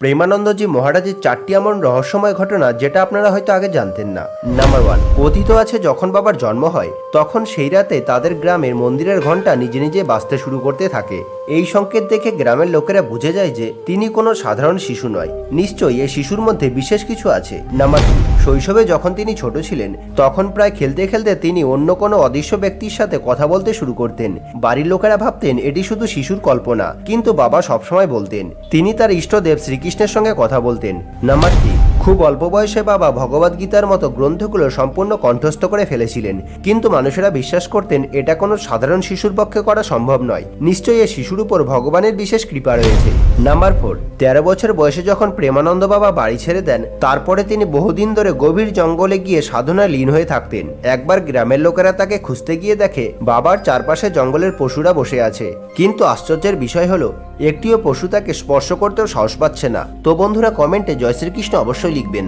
প্রেমানন্দজি মহারাজের চারটি এমন রহস্যময় ঘটনা যেটা আপনারা হয়তো আগে জানতেন না। নাম্বার ওয়ান কথিত আছে যখন বাবার জন্ম হয়, তখন সেই রাতে তাদের গ্রামের মন্দিরের ঘণ্টা নিজে নিজে বাঁচতে শুরু করতে থাকে। এই সংকেত দেখে গ্রামের লোকেরা বুঝে যায় যে তিনি কোনো সাধারণ শিশু নয়। নিশ্চয়ই এই শিশুর মধ্যে বিশেষ কিছু আছে। নাম্বার টু শৈশবে যখন তিনি ছোট ছিলেন, তখন প্রায় খেলতে খেলতে তিনি অন্য কোনো অদৃশ্য ব্যক্তির সাথে কথা বলতে শুরু করতেন। বাড়ির লোকেরা ভাবতেন, এটি শুধু শিশুর কল্পনা। কিন্তু বাবা সবসময় বলতেন, তিনি তার ইষ্টদেব শ্রীকৃষ্ণের সঙ্গে কথা বলতেন। নাম্বার থ্রি খুব অল্প বয়সে বাবা ভগবদ গীতার মতো গ্রন্থগুলো সম্পূর্ণ কণ্ঠস্থ করে ফেলেছিলেন। কিন্তু মানুষেরা বিশ্বাস করতেন এটা কোনো সাধারণ শিশুর পক্ষে করা সম্ভব নয়। নিশ্চয়ই এই শিশুর উপর ভগবানের বিশেষ কৃপা রয়েছে। নাম্বার ফোর, তেরো বছর বয়সে যখন প্রেমানন্দ বাবা বাড়ি ছেড়ে দেন, তারপরে তিনি বহুদিন ধরে গভীর জঙ্গলে গিয়ে সাধনায় লীন হয়ে থাকতেন। একবার গ্রামের লোকেরা তাকে খুঁজতে গিয়ে দেখে বাবার চারপাশে জঙ্গলের পশুরা বসে আছে। কিন্তু আশ্চর্যের বিষয় হলো, একটিও পশু তাকে স্পর্শ করতেও সাহস পাচ্ছে না। তো বন্ধুরা, কমেন্টে জয় শ্রীকৃষ্ণ অবশ্যই লিখবেন।